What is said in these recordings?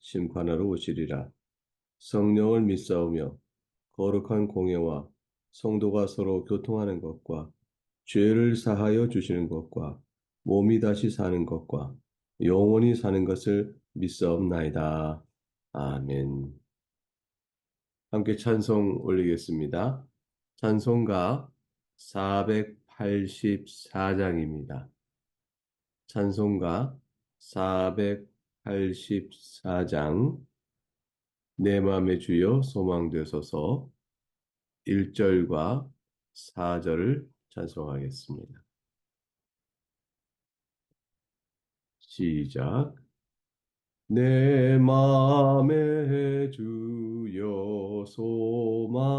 심판하러 오시리라. 성령을 믿사오며 거룩한 공예와 성도가 서로 교통하는 것과 죄를 사하여 주시는 것과 몸이 다시 사는 것과 영원히 사는 것을 믿사옵나이다. 아멘. 함께 찬송 올리겠습니다. 찬송가 484장입니다. 찬송가 484장 내 맘의 주여 소망되소서. 1절과 4절을 찬송하겠습니다. 시작. 내 맘의 주여 소망되소서.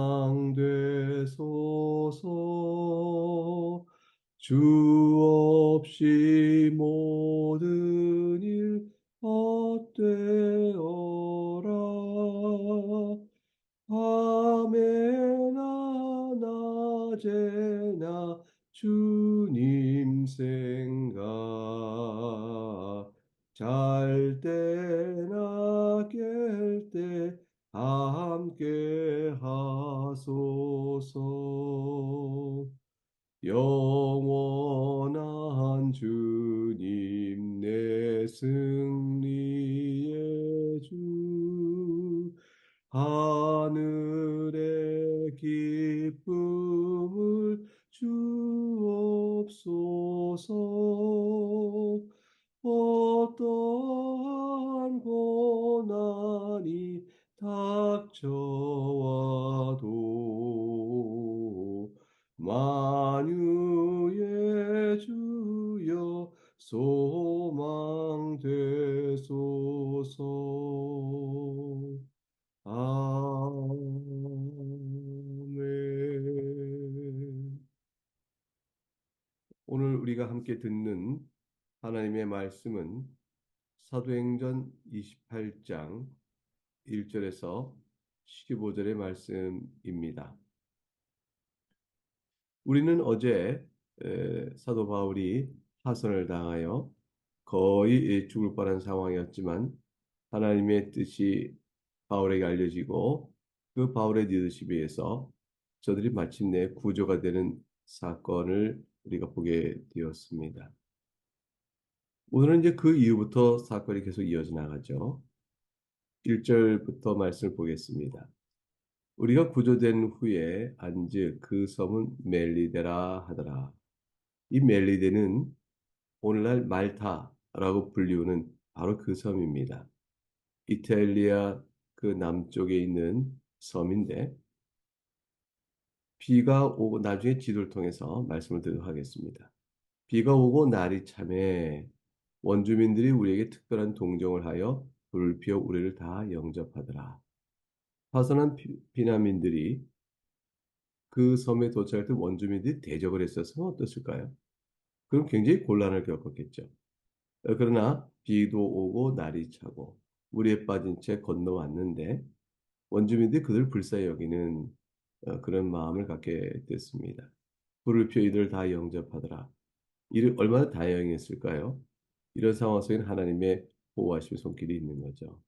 주 없이 모든 일 헛되어라. 밤에나 낮에나 주님 생각. 잘 때나 깰 때 함께 하소 오늘 우리가 함께 듣는 하나님의 말씀은 사도행전 28장 1절에서 15절의 말씀입니다. 우리는 어제 사도 바울이 파선을 당하여 거의 죽을 뻔한 상황이었지만 하나님의 뜻이 바울에게 알려지고 그 바울의 리더십에 의해서 저들이 마침내 구조가 되는 사건을 우리가 보게 되었습니다. 오늘은 이제 그 이후부터 사건이 계속 이어져 나가죠. 1절부터 말씀을 보겠습니다. 우리가 구조된 후에 안즉 그 섬은 멜리데라 하더라. 이 멜리데는 오늘날 말타라고 불리우는 바로 그 섬입니다. 이탈리아 그 남쪽에 있는 섬인데 비가 오고 나중에 지도를 통해서 말씀을 드리도록 하겠습니다. 비가 오고 날이 참에 원주민들이 우리에게 특별한 동정을 하여 불을 피워 우리를 다 영접하더라. 파선한 비난민들이 그 섬에 도착할 때 원주민들이 대적을 했었으면 어땠을까요? 그럼 굉장히 곤란을 겪었겠죠. 어, 그러나 비도 오고 날이 차고 물에 빠진 채 건너왔는데 원주민들이 그들 불쌍히 여기는 어, 그런 마음을 갖게 됐습니다. 불을 피워 이들을 다 영접하더라. 이를 얼마나 다행했을까요? 이런 상황 속에 하나님의 보호하심 손길이 있는 거죠.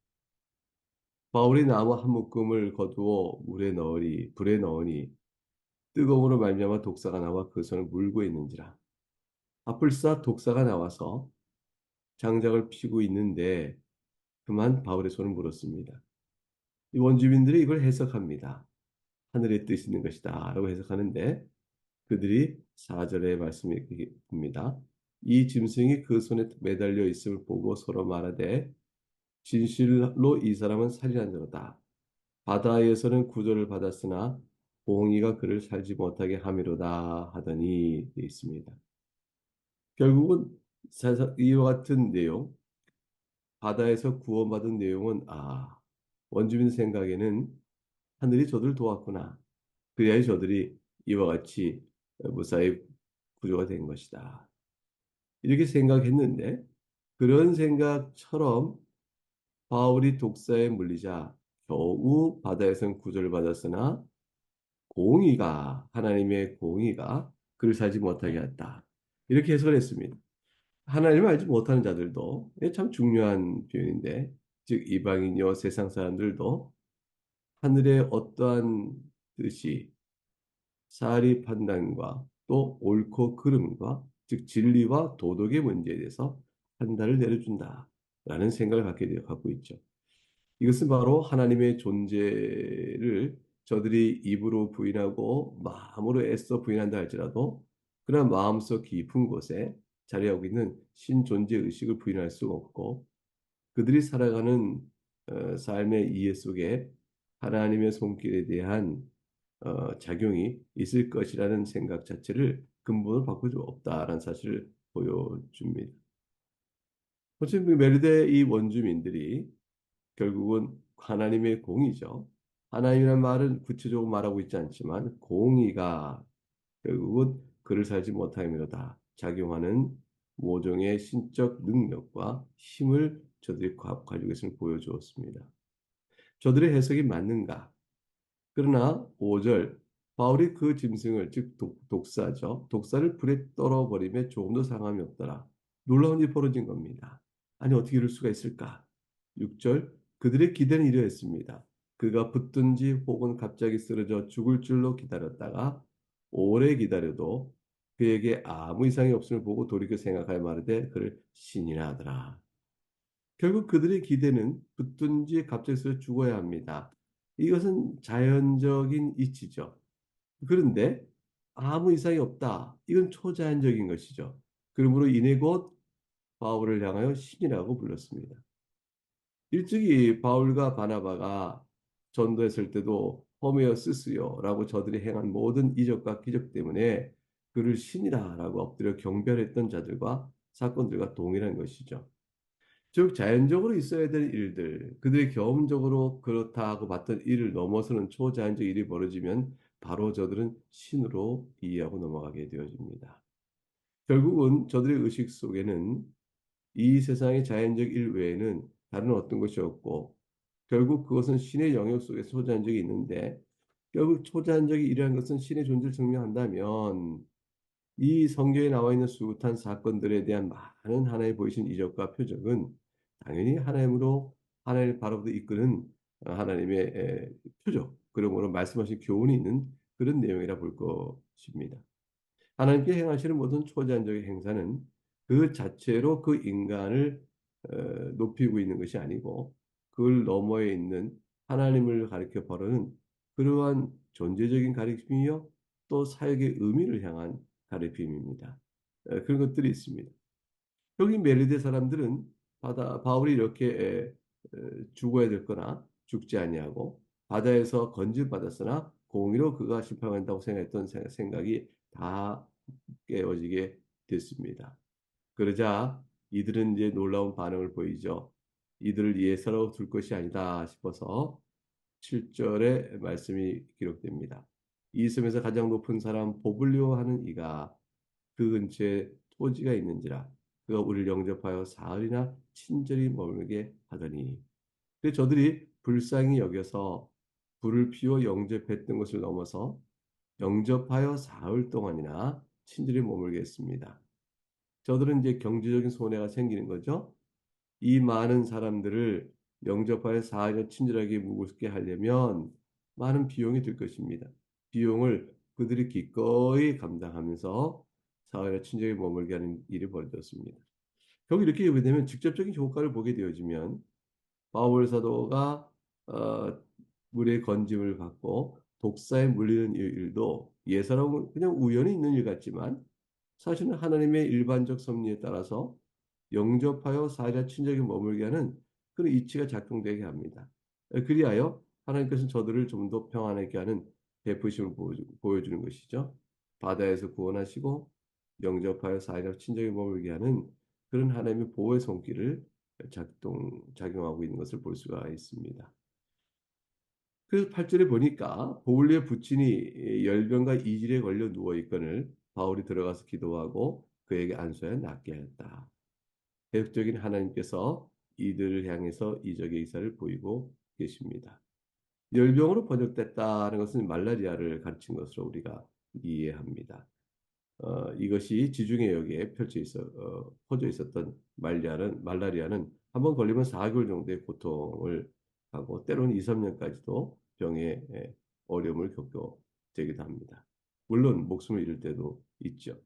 바울이 나무 한 묶음을 거두어 물에 넣으니 불에 넣으니 뜨거움으로 말미암아 독사가 나와 그 손을 물고 있는지라. 아플싸 독사가 나와서 장작을 피고 있는데 그만 바울의 손을 물었습니다. 이 원주민들이 이걸 해석합니다. 하늘의 뜻이 있는 것이다 라고 해석하는데 그들이 4절의 말씀입니다. 이 짐승이 그 손에 매달려 있음을 보고 서로 말하되 진실로 이 사람은 살인한 자로다. 바다에서는 구조를 받았으나 봉이가 그를 살지 못하게 함이로다 하더니 되어 있습니다. 결국은 이와 같은 내용, 바다에서 구원받은 내용은 아, 원주민 생각에는 하늘이 저들을 도왔구나. 그래야 저들이 이와 같이 무사히 구조가 된 것이다. 이렇게 생각했는데 그런 생각처럼 바울이 독사에 물리자 겨우 바다에선 구조를 받았으나 공의가 하나님의 공의가 그를 살지 못하게 했다. 이렇게 해석을 했습니다. 하나님을 알지 못하는 자들도 참 중요한 표현인데 즉 이방인여 세상 사람들도 하늘의 어떠한 뜻이 사리 판단과 또 옳고 그름과 즉 진리와 도덕의 문제에 대해서 판단을 내려준다라는 생각을 갖게 되어 갖고 있죠. 이것은 바로 하나님의 존재를 저들이 입으로 부인하고 마음으로 애써 부인한다 할지라도 그러나 마음속 깊은 곳에 자리하고 있는 신존재 의식을 부인할 수 없고 그들이 살아가는 어, 삶의 이해 속에 하나님의 손길에 대한 어, 작용이 있을 것이라는 생각 자체를 근본으로 바꿀 수 없다라는 사실을 보여줍니다. 어쨌든 메르데 이 원주민들이 결국은 하나님의 공이죠. 하나님이란 말은 구체적으로 말하고 있지 않지만 공의가 결국은 그를 살지 못함이로다 작용하는 모종의 신적 능력과 힘을 저들이 가지고 있음을 보여주었습니다. 저들의 해석이 맞는가? 그러나 5절 바울이 그 짐승을 즉 독, 사죠 독사를 불에 떨어버림에 조금도 상함이 없더라. 놀라운 일이 벌어진 겁니다. 아니 어떻게 이럴 수가 있을까? 6절 그들의 기대는 이러했습니다. 그가 붙든지 혹은 갑자기 쓰러져 죽을 줄로 기다렸다가 오래 기다려도 그에게 아무 이상이 없음을 보고 돌이켜 생각하여 말하되 그를 신이라 하더라. 결국 그들의 기대는 붙든지 쓰러 죽어야 합니다. 이것은 자연적인 이치죠. 그런데 아무 이상이 없다. 이건 초자연적인 것이죠. 그러므로 인해 곧 바울을 향하여 신이라고 불렀습니다. 일찍이 바울과 바나바가 전도했을 때도 호메어스스요라고 저들이 행한 모든 이적과 기적 때문에 그를 신이다라고 엎드려 경별했던 자들과 사건들과 동일한 것이죠. 즉 자연적으로 있어야 될 일들, 그들이 경험적으로 그렇다 하고 봤던 일을 넘어서는 초자연적 일이 벌어지면 바로 저들은 신으로 이해하고 넘어가게 되어집니다. 결국은 저들의 의식 속에는 이 세상의 자연적 일 외에는 다른 어떤 것이 없고 결국 그것은 신의 영역 속에 초자연적이 있는데 결국 초자연적이 이러한 것은 신의 존재를 증명한다면 이 성경에 나와 있는 숱한 사건들에 대한 많은 하나의 보이신 이적과 표적은 당연히 하나님으로 하나님을 바로부터 이끄는 하나님의 표적, 그러므로 말씀하신 교훈이 있는 그런 내용이라 볼 것입니다. 하나님께 행하시는 모든 초자연적인 행사는 그 자체로 그 인간을 어, 높이고 있는 것이 아니고 그걸 너머에 있는 하나님을 가리켜 버르는 그러한 존재적인 가르침이요 또 사역의 의미를 향한 가르침입니다. 어, 그런 것들이 있습니다. 여기 메리데 사람들은 바다 바울이 이렇게 죽어야 될 거나 죽지 아니하고 바다에서 건질 받았으나 공의로 그가 심판한다고 생각했던 생각이 다 깨어지게 됐습니다. 그러자 이들은 이제 놀라운 반응을 보이죠. 이들을 예사로 둘 것이 아니다 싶어서 7절의 말씀이 기록됩니다. 이 섬에서 가장 높은 사람 보블리오 하는 이가 그 근처에 토지가 있는지라 그가 우리를 영접하여 사흘이나 친절히 머물게 하더니 그 저들이 불쌍히 여겨서 불을 피워 영접했던 것을 넘어서 영접하여 사흘 동안이나 친절히 머물게 했습니다. 저들은 이제 경제적인 손해가 생기는 거죠. 이 많은 사람들을 영접하여 사흘 친절하게 묵게 하려면 많은 비용이 들 것입니다. 비용을 그들이 기꺼이 감당하면서 사회에 친절히 머물게 하는 일이 벌어졌습니다. 결국 이렇게 되면 직접적인 효과를 보게 되어지면 바울 사도가 어, 물의 건짐을 받고 독사에 물리는 일도 예사로운 그냥 우연히 있는 일 같지만 사실은 하나님의 일반적 섭리에 따라서 영접하여 사자 친절히 머물게 하는 그런 이치가 작동되게 합니다. 그리하여 하나님께서는 저들을 좀 더 평안하게 하는 베푸심을 보여주는 것이죠. 바다에서 구원하시고 영접하여 사회적 친정에 머물게 하는 그런 하나님의 보호의 손길을 작동, 작용하고 있는 것을 볼 수가 있습니다. 그래서 8절에 보니까 보울리의 부친이 열병과 이질에 걸려 누워 있거늘 바울이 들어가서 기도하고 그에게 안수하여 낫게 하였다. 계속적인 하나님께서 이들을 향해서 이적의 이사를 보이고 계십니다. 열병으로 번역됐다는 것은 말라리아를 가르친 것으로 우리가 이해합니다. 어, 이것이 지중해 역에 펼쳐 있어 어, 퍼져 있었던 말리아는 말라리아는 한 번 걸리면 4개월 정도의 고통을 하고 때로는 2, 3년까지도 병의 어려움을 겪게 되기도 합니다. 물론 목숨을 잃을 때도 있죠.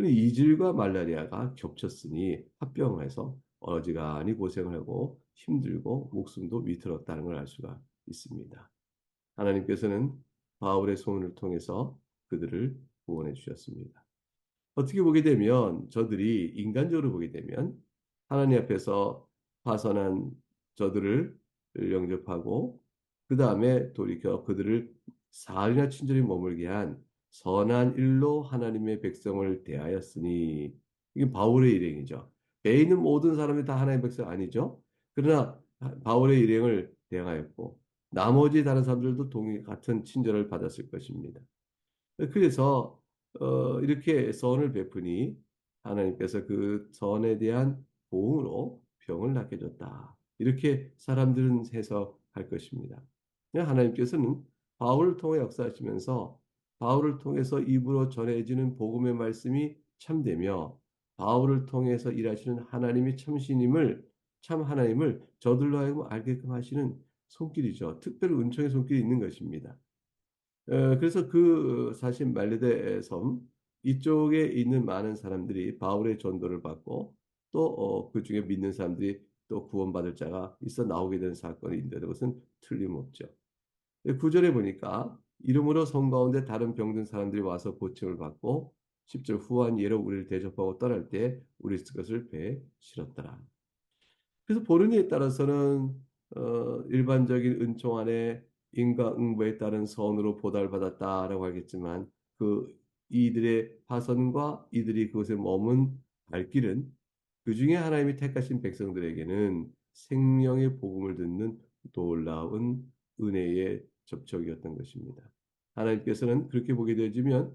이질과 말라리아가 겹쳤으니 합병해서 어지간히 고생을 하고 힘들고 목숨도 위태롭다는 걸 알 수가 있습니다. 하나님께서는 바울의 소원을 통해서 그들을 구원해 주셨습니다. 어떻게 보게 되면 저들이 인간적으로 보게 되면 하나님 앞에서 파선한 저들을 영접하고 그 다음에 돌이켜 그들을 사흘이나 친절히 머물게 한 선한 일로 하나님의 백성을 대하였으니 이게 바울의 일행이죠. 배 있는 모든 사람이 다 하나님의 백성 아니죠. 그러나 바울의 일행을 대하였고 나머지 다른 사람들도 동의 같은 친절을 받았을 것입니다. 그래서 어, 이렇게 선을 베푸니 하나님께서 그 선에 대한 보응으로 병을 낫게 줬다. 이렇게 사람들은 해석할 것입니다. 하나님께서는 바울을 통해 역사하시면서 바울을 통해서 입으로 전해지는 복음의 말씀이 참되며 바울을 통해서 일하시는 하나님이 참신임을 참 하나님을 저들로 하여금 알게끔 하시는 손길이죠. 특별히 은총의 손길이 있는 것입니다. 어, 그래서 그 사실 말레데 섬 이쪽에 있는 많은 사람들이 바울의 전도를 받고 또그 어, 중에 믿는 사람들이 또 구원받을 자가 있어 나오게 된 사건인데 그것은 틀림없죠. 구절에 보니까 이름으로 성 가운데 다른 병든 사람들이 와서 고침을 받고 10절 후한 예로 우리를 대접하고 떠날 때 우리 것을 배에 실었더라. 그래서 보르니에 따라서는 어, 일반적인 은총 안에 인과응보에 따른 선으로 보달받았다라고 하겠지만 그 이들의 파선과 이들이 그것에 머문 발길은 그 중에 하나님이 택하신 백성들에게는 생명의 복음을 듣는 놀라운 은혜의 접촉이었던 것입니다. 하나님께서는 그렇게 보게 되어지면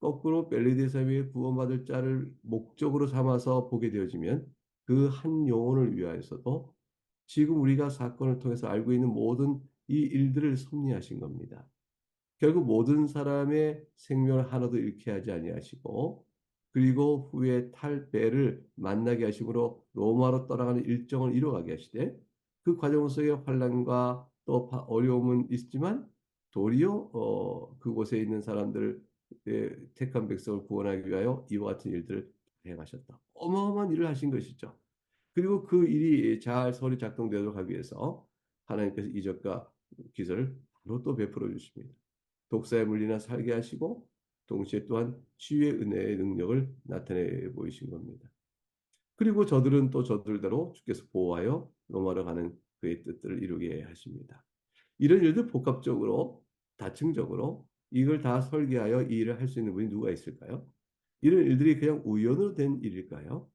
거꾸로 벨리데 사회의 구원받을 자를 목적으로 삼아서 보게 되어지면 그 한 영혼을 위하여서도 지금 우리가 사건을 통해서 알고 있는 모든 이 일들을 섭리하신 겁니다. 결국 모든 사람의 생명을 하나도 잃게 하지 아니하시고 그리고 후에 탈배를 만나게 하심으로 로마로 떠나가는 일정을 이루어가게 하시되 그 과정 속에 환란과 또 어려움은 있지만 도리어 어, 그곳에 있는 사람들을 택한 백성을 구원하기 위하여 이와 같은 일들을 행하셨다. 어마어마한 일을 하신 것이죠. 그리고 그 일이 잘 설이 작동되도록 하기 위해서 하나님께서 이적과 기술을 바로 또 베풀어 주십니다. 독사의 물리나 살게 하시고 동시에 또한 치유의 은혜의 능력을 나타내 보이신 겁니다. 그리고 저들은 또 저들대로 주께서 보호하여 로마로 가는 그의 뜻들을 이루게 하십니다. 이런 일들 복합적으로 다층적으로 이걸 다 설계하여 이 일을 할 수 있는 분이 누가 있을까요? 이런 일들이 그냥 우연으로 된 일일까요?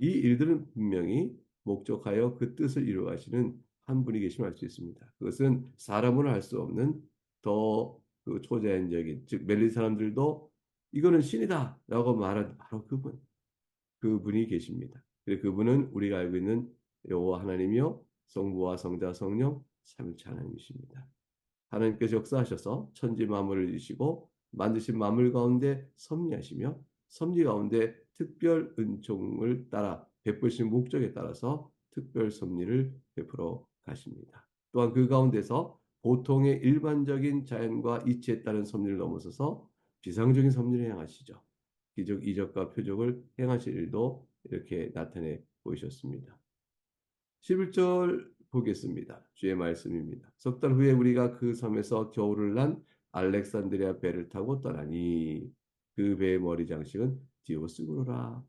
이 일들은 분명히 목적하여 그 뜻을 이루어가시는 한 분이 계시면 알수 있습니다. 그것은 사람으로 할 수 없는 더 그 초자연적인 즉 멜리 사람들도 이거는 신이다라고 말한 바로 그분 그분이 계십니다. 그분은 우리가 알고 있는 여호와 하나님이요 성부와 성자 성령 삼일체 하나님이십니다. 하나님께서 역사하셔서 천지 만물을 이시고 만드신 만물 가운데 섭리하시며 섭리 가운데 특별 은총을 따라 베푸신 목적에 따라서 특별 섭리를 베풀어 가십니다. 또한 그 가운데서 보통의 일반적인 자연과 이치에 따른 섭리를 넘어서서 비상적인 섭리를 행하시죠. 기적 이적과 표적을 행하실 일도 이렇게 나타내 보이셨습니다. 11절 보겠습니다. 주의 말씀입니다. 석 달 후에 우리가 그 섬에서 겨울을 난 알렉산드리아 배를 타고 떠나니 그 배의 머리 장식은 디오스구로라.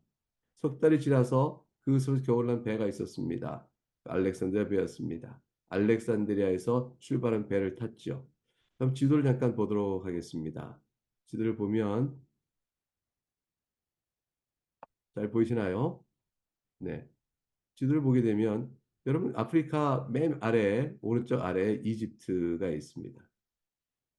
석 달이 지나서 그 섬에서 겨울을 난 배가 있었습니다. 알렉산드리아 배였습니다. 알렉산드리아에서 출발한 배를 탔죠. 그럼 지도를 잠깐 보도록 하겠습니다. 지도를 보면 잘 보이시나요? 네. 지도를 보게 되면 여러분 아프리카 맨 아래 오른쪽 아래 이집트가 있습니다.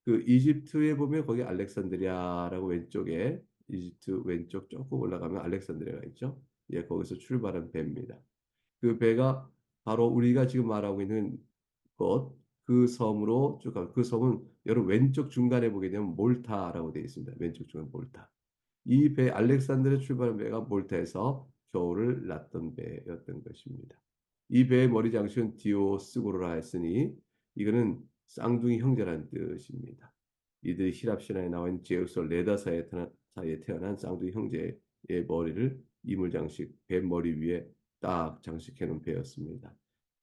그 이집트에 보면 거기 알렉산드리아라고 왼쪽에 이집트 왼쪽 조금 올라가면 알렉산드리아가 있죠. 예, 거기서 출발한 배입니다. 그 배가 바로 우리가 지금 말하고 있는 곳, 그 섬으로 쭉 가. 그 섬은 여러분 왼쪽 중간에 보게 되면 몰타라고 되어 있습니다. 왼쪽 중간 몰타. 이 배 알렉산드리아 출발한 배가 몰타에서 겨울을 났던 배였던 것입니다. 이 배의 머리 장식은 디오스고로라 했으니 이거는 쌍둥이 형제라는 뜻입니다. 이들이 히랍 신화에 나와 있는 제우스 레다 사이에 태어난, 사이에 태어난 쌍둥이 형제의 머리를 이물 장식 배 머리 위에 딱 장식해 놓은 배였습니다.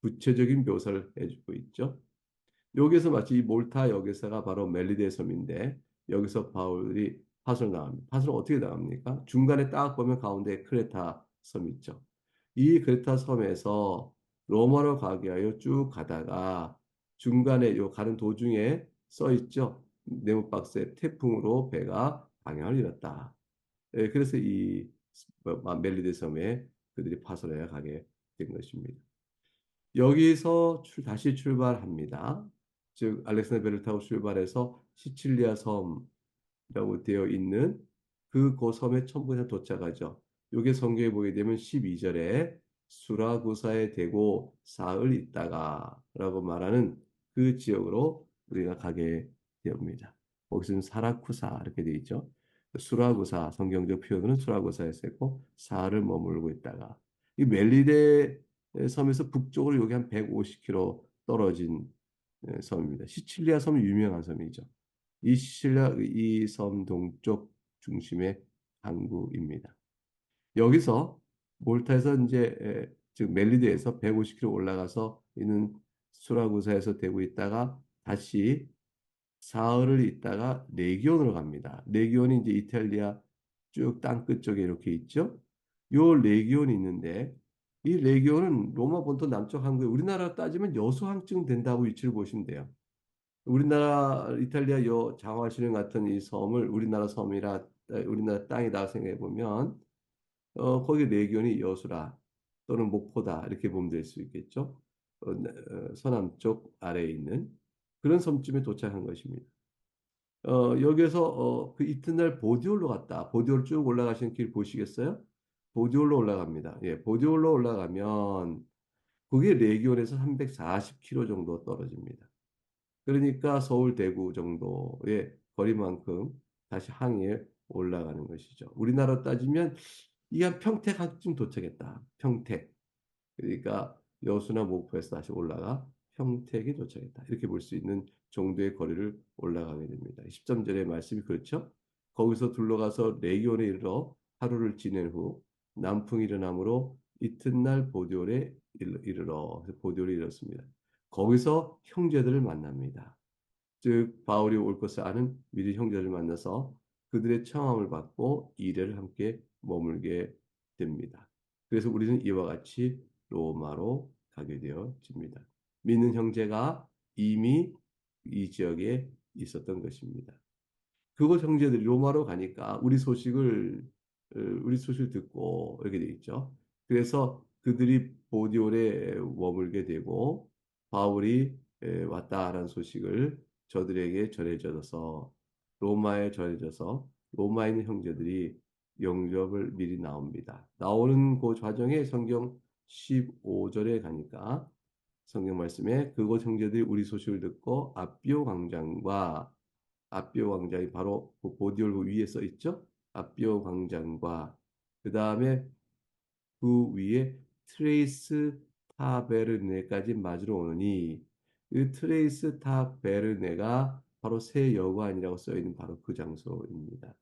구체적인 묘사를 해주고 있죠. 여기서 마치 이 몰타 여기서가 바로 멜리데 섬인데 여기서 바울이 파솔 나옵니다. 파솔은 어떻게 나옵니까? 중간에 딱 보면 가운데 크레타 섬 있죠. 이 크레타 섬에서 로마로 가기 위하여 쭉 가다가 중간에 요 가는 도중에 써 있죠. 네모 박스에 태풍으로 배가 방향을 잃었다. 예, 그래서 이 뭐, 멜리데 섬에 그들이 파솔해 가게 된 것입니다. 여기서 출, 다시 출발합니다. 즉 알렉산더 배를 타고 출발해서 시칠리아 섬이라고 되어 있는 그 고섬에 천부에 도착하죠. 요게 성경에 보게 되면 12절에 수라구사에 대고 사흘 있다가 라고 말하는 그 지역으로 우리가 가게 됩니다. 거기서는 사라쿠사 이렇게 되어 있죠. 수라구사 성경적 표현은 수라구사에서 했고 사흘을 머물고 있다가 이 멜리데 섬에서 북쪽으로 여기 한 150km 떨어진 섬입니다. 시칠리아 섬은 유명한 섬이죠. 이 시칠리아 이 섬 동쪽 중심의 항구입니다. 여기서 몰타에서 이제 즉 멜리드에서 150km 올라가서 있는 수라구사에서 되고 있다가 다시 사흘을 있다가 레기온으로 갑니다. 레기온이 이제 이탈리아 쭉 땅끝 쪽에 이렇게 있죠. 요 레기온이 있는데 이 레기온은 로마 본토 남쪽 항구에 우리나라 따지면 여수항쯤 된다고 위치를 보시면 돼요. 우리나라 이탈리아 요 장화시령 같은 이 섬을 우리나라 섬이라 우리나라 땅이다 생각해 보면 어 거기 레기온이 여수라 또는 목포다 이렇게 보면 될 수 있겠죠. 어, 어, 서남쪽 아래에 있는 그런 섬쯤에 도착한 것입니다. 어, 여기에서 어, 그 이튿날 보디올로 갔다. 보디올 쭉 올라가시는 길 보시겠어요? 보디올로 올라갑니다. 예, 보디올로 올라가면 그게 레기온에서 340km 정도 떨어집니다. 그러니까 서울 대구 정도의 거리만큼 다시 항해에 올라가는 것이죠. 우리나라 따지면 이게 한 평택 한쯤 도착했다. 평택. 그러니까 여수나 목포에서 다시 올라가 평택에 도착했다. 이렇게 볼 수 있는 정도의 거리를 올라가게 됩니다. 13절의 말씀이 그렇죠. 거기서 둘러가서 레기온에 이르러 하루를 지낸 후 남풍이 일어나므로 이튿날 보디올에 이르러 보디올에 이르렀습니다. 거기서 형제들을 만납니다. 즉 바울이 올 것을 아는 미리 형제를 만나서 그들의 청함을 받고 이래를 함께 머물게 됩니다. 그래서 우리는 이와 같이 로마로 가게 되어집니다. 믿는 형제가 이미 이 지역에 있었던 것입니다. 그곳 형제들이 로마로 가니까 우리 소식을 우리 소식을 듣고 이렇게 돼 있죠. 그래서 그들이 보디올에 머물게 되고 바울이 왔다라는 소식을 저들에게 전해져서 로마에 전해져서 로마에 있는 형제들이 영접을 미리 나옵니다. 나오는 그 과정에 성경 15절에 가니까 성경 말씀에 그곳 형제들이 우리 소식을 듣고 아비오 광장과 아비오 광장이 바로 그 보디올그 위에 써 있죠. 아비오 광장과 그 다음에 그 위에 트레이스 타베르네까지 맞으러 오느니 그 트레이스 타베르네가 바로 새 여관이라고 써 있는 바로 그 장소입니다.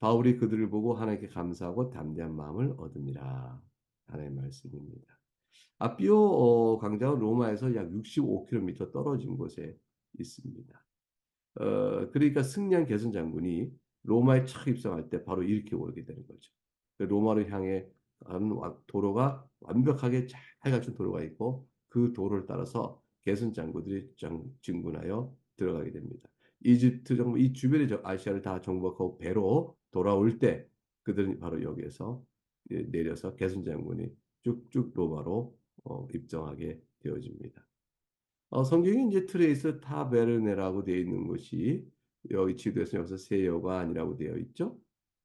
바울이 그들을 보고 하나님께 감사하고 담대한 마음을 얻으니라. 하나의 말씀입니다. 아비오 어, 광장은 로마에서 약 65km 떨어진 곳에 있습니다. 어, 그러니까 승리한 개선 장군이 로마에 착 입성할 때 바로 이렇게 오게 되는 거죠. 그 로마를 향해 도로가 완벽하게 잘 갖춘 도로가 있고 그 도로를 따라서 개선 장군들이 진군하여 들어가게 됩니다. 이집트 정부 이 주변의 아시아를 다 정복하고 배로 돌아올 때 그들은 바로 여기에서 내려서 개순 장군이 쭉쭉 로마로 어, 입성하게 되어집니다. 어, 성경에 이제 트레이스 타베르네라고 되어 있는 것이 여기 지도에서 여기서 세 여관이라고 되어 있죠.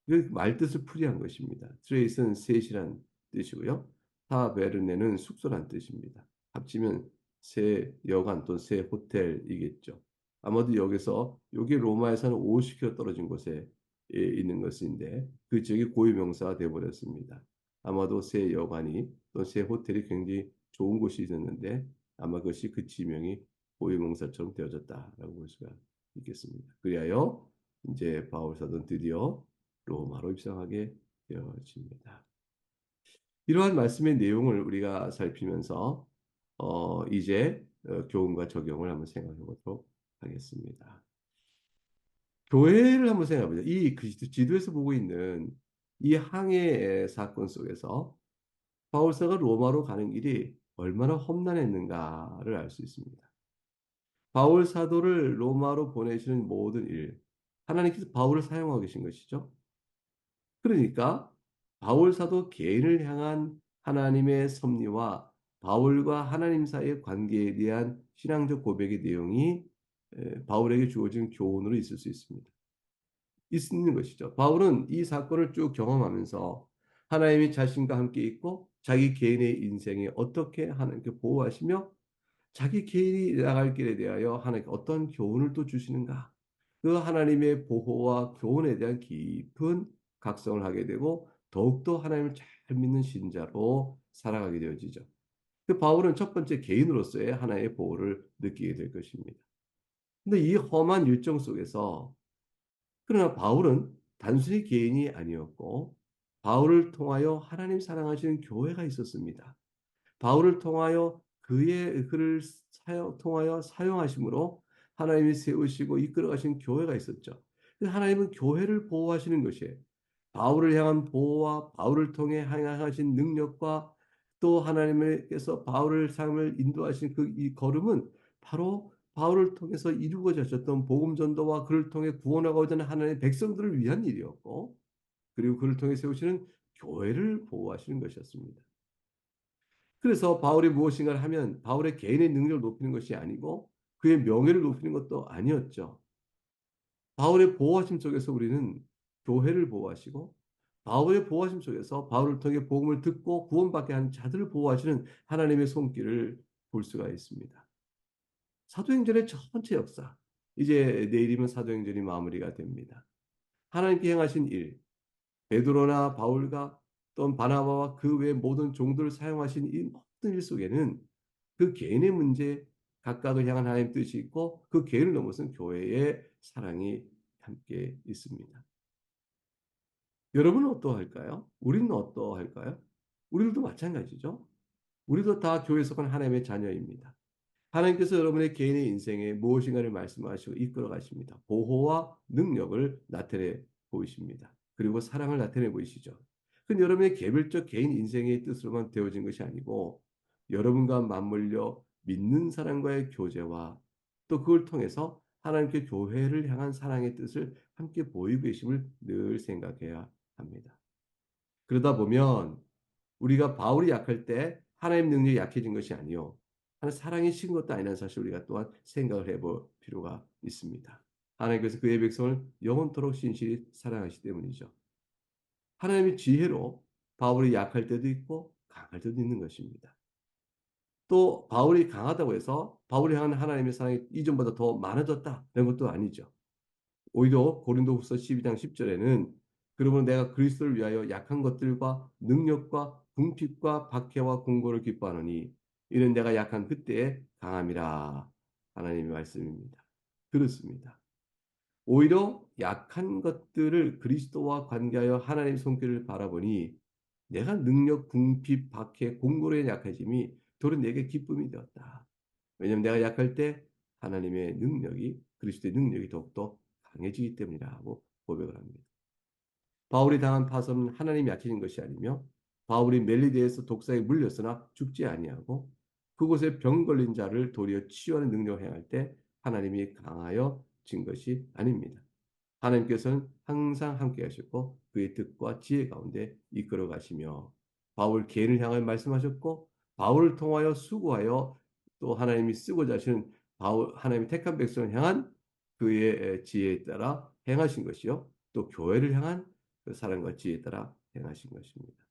그 말뜻을 풀이한 것입니다. 트레이스는 셋이란 뜻이고요. 타베르네는 숙소란 뜻입니다. 합치면 새 여관 또는 새 호텔이겠죠. 아마도 여기서 여기 로마에서는 50km 떨어진 곳에 예, 있는 것인데 그 지역이 고유명사가 되어버렸습니다. 아마도 새 여관이 또 새 호텔이 굉장히 좋은 곳이 있었는데 아마 그것이 그 지명이 고유명사처럼 되어졌다라고 볼 수가 있겠습니다. 그리하여 이제 바울 사도는 드디어 로마로 입성하게 되어집니다. 이러한 말씀의 내용을 우리가 살피면서 어, 이제 어, 교훈과 적용을 한번 생각해 보도록 하겠습니다. 교회를 한번 생각해 보죠. 이 지도에서 보고 있는 이 항해 사건 속에서 바울사가 로마로 가는 길이 얼마나 험난했는가를 알 수 있습니다. 바울 사도를 로마로 보내시는 모든 일, 하나님께서 바울을 사용하고 계신 것이죠. 그러니까 바울 사도 개인을 향한 하나님의 섭리와 바울과 하나님 사이의 관계에 대한 신앙적 고백의 내용이 바울에게 주어진 교훈으로 있을 수 있습니다. 있는 것이죠. 바울은 이 사건을 쭉 경험하면서 하나님이 자신과 함께 있고 자기 개인의 인생에 어떻게 하나님께 보호하시며 자기 개인이 나갈 길에 대하여 하나님께 어떤 교훈을 또 주시는가 그 하나님의 보호와 교훈에 대한 깊은 각성을 하게 되고 더욱더 하나님을 잘 믿는 신자로 살아가게 되어지죠. 그 바울은 첫 번째 개인으로서의 하나의 보호를 느끼게 될 것입니다. 근데 이 험한 일정 속에서 그러나 바울은 단순히 개인이 아니었고 바울을 통하여 하나님 사랑하시는 교회가 있었습니다. 바울을 통하여 그의 그를 사용, 통하여 사용하심으로 하나님이 세우시고 이끌어 가신 교회가 있었죠. 하나님은 교회를 보호하시는 것이에요. 바울을 향한 보호와 바울을 통해 행하신 능력과 또 하나님께서 바울을 삶을 인도하신 그 이 걸음은 바로 바울을 통해서 이루어졌던 복음 전도와 그를 통해 구원하고자 하는 하나님의 백성들을 위한 일이었고 그리고 그를 통해 세우시는 교회를 보호하시는 것이었습니다. 그래서 바울이 무엇인가를 하면 바울의 개인의 능력을 높이는 것이 아니고 그의 명예를 높이는 것도 아니었죠. 바울의 보호하심 속에서 우리는 교회를 보호하시고 바울의 보호하심 속에서 바울을 통해 복음을 듣고 구원받게 한 자들을 보호하시는 하나님의 손길을 볼 수가 있습니다. 사도행전의 전체 역사, 이제 내일이면 사도행전이 마무리가 됩니다. 하나님께 행하신 일, 베드로나 바울과 또 바나바와 그 외 모든 종들을 사용하신 이 모든 일 속에는 그 개인의 문제, 각각을 향한 하나님 뜻이 있고 그 개인을 넘어선 교회의 사랑이 함께 있습니다. 여러분은 어떠할까요? 우리는 어떠할까요? 우리들도 마찬가지죠. 우리도 다 교회 속한 하나님의 자녀입니다. 하나님께서 여러분의 개인의 인생에 무엇인가를 말씀하시고 이끌어 가십니다. 보호와 능력을 나타내 보이십니다. 그리고 사랑을 나타내 보이시죠. 그건 여러분의 개별적 개인 인생의 뜻으로만 되어진 것이 아니고 여러분과 맞물려 믿는 사람과의 교제와 또 그걸 통해서 하나님께 교회를 향한 사랑의 뜻을 함께 보이고 계심을 늘 생각해야 합니다. 그러다 보면 우리가 바울이 약할 때 하나님 능력이 약해진 것이 아니요. 사랑이 신 것도 아니라는 사실 우리가 또한 생각을 해볼 필요가 있습니다. 하나님께서 그의 백성을 영원토록 신실히 사랑하시기 때문이죠. 하나님의 지혜로 바울이 약할 때도 있고 강할 때도 있는 것입니다. 또 바울이 강하다고 해서 바울이 향한 하나님의 사랑이 이전보다 더 많아졌다 이런 것도 아니죠. 오히려 고린도후서 12장 10절에는 그러면 내가 그리스도를 위하여 약한 것들과 능력과 궁핍과 박해와 공고를 기뻐하노니 이는 내가 약한 그때에 강함이라 하나님의 말씀입니다. 그렇습니다. 오히려 약한 것들을 그리스도와 관계하여 하나님의 손길을 바라보니 내가 능력, 궁핍, 박해, 공고에 약해짐이 도리 내게 기쁨이 되었다. 왜냐하면 내가 약할 때 하나님의 능력이 그리스도의 능력이 더욱더 강해지기 때문이라고 고백을 합니다. 바울이 당한 파선은 하나님이 약해진 것이 아니며 바울이 멜리데에서 독사에 물렸으나 죽지 아니하고 그곳에 병 걸린 자를 도리어 치유하는 능력을 행할 때 하나님이 강하여 진 것이 아닙니다. 하나님께서는 항상 함께 하셨고 그의 뜻과 지혜 가운데 이끌어 가시며 바울 개인을 향하여 말씀하셨고 바울을 통하여 수고하여 또 하나님이 쓰고자 하시는 바울 하나님의 택한 백성을 향한 그의 지혜에 따라 행하신 것이요 또 교회를 향한 그 사랑과 지혜에 따라 행하신 것입니다.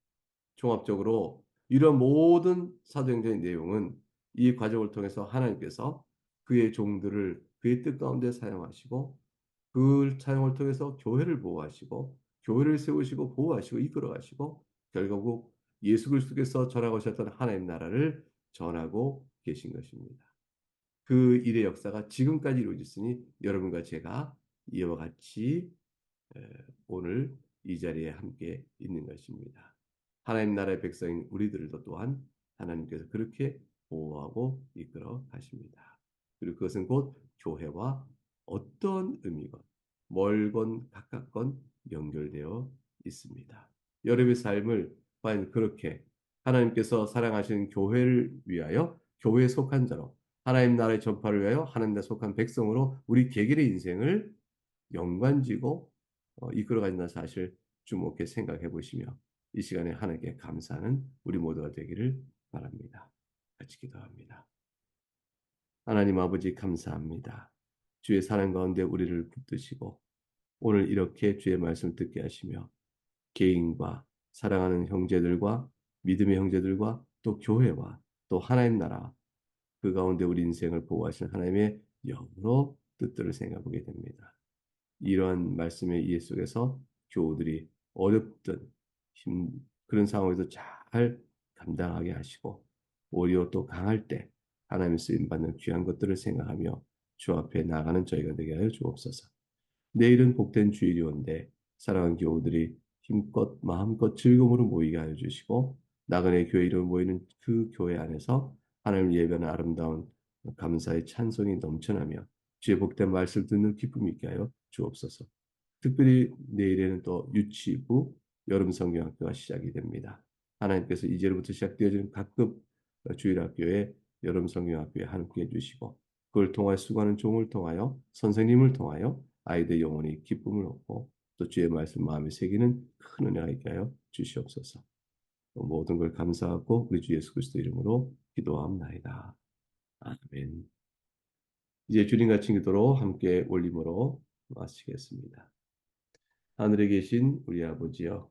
종합적으로 이런 모든 사도행전의 내용은 이 과정을 통해서 하나님께서 그의 종들을 그의 뜻 가운데 사용하시고 그 사용을 통해서 교회를 보호하시고 교회를 세우시고 보호하시고 이끌어 가시고 결국 예수 그리스도께서 전하고 오셨던 하나님 나라를 전하고 계신 것입니다. 그 일의 역사가 지금까지 이루어졌으니 여러분과 제가 이와 같이 오늘 이 자리에 함께 있는 것입니다. 하나님 나라의 백성인 우리들도 또한 하나님께서 그렇게 보호하고 이끌어 가십니다. 그리고 그것은 곧 교회와 어떤 의미건 멀건 가깝건 연결되어 있습니다. 여러분의 삶을 과연 그렇게 하나님께서 사랑하시는 교회를 위하여 교회에 속한 자로 하나님 나라의 전파를 위하여 하나님 나라에 속한 백성으로 우리 개개의 인생을 연관지고 어, 이끌어가는 사실 주목해 생각해 보시며 이 시간에 하나님께 감사하는 우리 모두가 되기를 바랍니다. 같이 기도합니다. 하나님 아버지 감사합니다. 주의 사랑 가운데 우리를 붙드시고 오늘 이렇게 주의 말씀을 듣게 하시며 개인과 사랑하는 형제들과 믿음의 형제들과 또 교회와 또 하나님 나라 그 가운데 우리 인생을 보호하시는 하나님의 영으로 뜻들을 생각하게 됩니다. 이러한 말씀의 이해 속에서 교우들이 어렵든 힘 그런 상황에서 잘 감당하게 하시고 오히려 또 강할 때 하나님 쓰임 받는 귀한 것들을 생각하며 주 앞에 나가는 저희가 되게 하여 주옵소서. 내일은 복된 주일이 온데 사랑하는 교우들이 힘껏 마음껏 즐거움으로 모이게 하여 주시고 나그네 교회 이름 모이는 그 교회 안에서 하나님 예배는 아름다운 감사의 찬송이 넘쳐나며 주의 복된 말씀 듣는 기쁨이 있게 하여 주옵소서. 특별히 내일에는 또 유치부 여름 성경학교가 시작이 됩니다. 하나님께서 이제부터 시작되어지는 각급 주일학교에 여름 성경학교에 함께 해 주시고 그걸 통하여 수고하는 종을 통하여 선생님을 통하여 아이들 영혼이 기쁨을 얻고 또 주의 말씀 마음에 새기는 큰 은혜가 있게 하여 주시옵소서. 모든 걸 감사하고 우리 주 예수 그리스도 이름으로 기도합나이다. 아멘. 이제 주님 같은 기도로 함께 올림으로 마치겠습니다. 하늘에 계신 우리 아버지여